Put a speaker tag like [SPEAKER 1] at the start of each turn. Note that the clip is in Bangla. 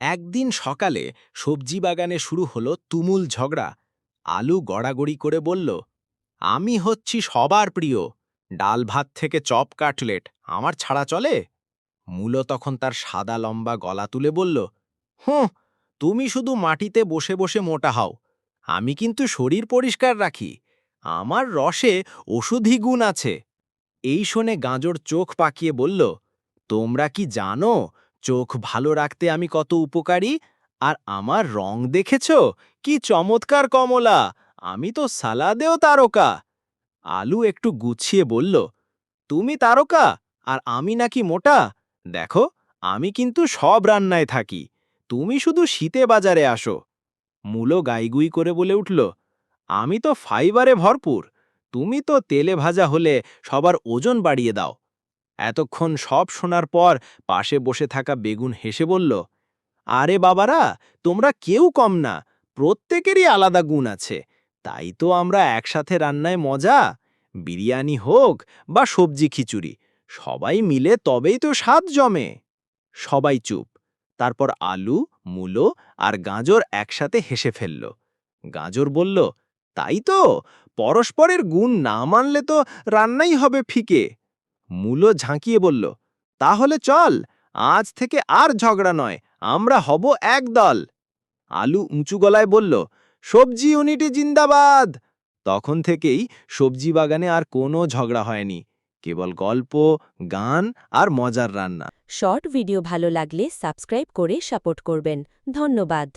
[SPEAKER 1] একদিন সকালে সবজি বাগানে শুরু হলো তুমুল ঝগড়া। আলু গড়াগড়ি করে বলল, আমি হচ্ছি সবার প্রিয়। ডাল ভাত থেকে চপ কাটলেট। আমার ছাড়া চলে? মূল তখন তার সাদা লম্বা গলা তুলে বলল, হুঁ, তুমি শুধু মাটিতে বসে বসে মোটা হও। আমি কিন্তু শরীর পরিষ্কার রাখি। আমার রসে ওষুধি গুণ আছে। এই শুনে গাঁজর চোখ পাকিয়ে বলল, তোমরা কি জানো চোখ ভালো রাখতে আমি কত উপকারী? আর আমার রং দেখেছ? কি চমৎকার কমলা! আমি তো সালাদেও তারকা! আলু একটু গুছিয়ে বলল, তুমি তারকা? আর আমি নাকি মোটা? দেখো, আমি কিন্তু সব রান্নায় থাকি। তুমি শুধু শীতে বাজারে আসো। মূলো গাইগুই করে বলে উঠল, আমি তো ফাইবারে ভরপুর। তুমি তো তেলে ভাজা হলে সবার ওজন বাড়িয়ে দাও। এতক্ষণ সব শোনার পর পাশে বসে থাকা বেগুন হেসে বলল, আরে বাবারা, তোমরা কেউ কম না, প্রত্যেকেরই আলাদা গুণ আছে। তাই তো আমরা একসাথে রান্নায় মজা। বিরিয়ানি হোক বা সবজি খিচুড়ি, সবাই মিলে তবেই তো স্বাদ জমে। সবাই চুপ। তারপর আলু, মূলো আর গাজর একসাথে হেসে ফেলল। গাজর বলল, তাই তো, পরস্পরের গুণ না মানলে তো রান্নাই হবে ফিকে। মূলো ঝাঁকিয়ে বলল, তাহলে চল, আজ থেকে আর ঝগড়া নয়, আমরা হব এক দল। আলু উঁচু গলায় বলল, সবজি ইউনিটি জিন্দাবাদ। তখন থেকেই সবজি বাগানে আর কোনো ঝগড়া হয়নি, কেবল গল্প, গান আর মজার রান্না।
[SPEAKER 2] শর্ট ভিডিও ভালো লাগলে সাবস্ক্রাইব করে সাপোর্ট করবেন। ধন্যবাদ।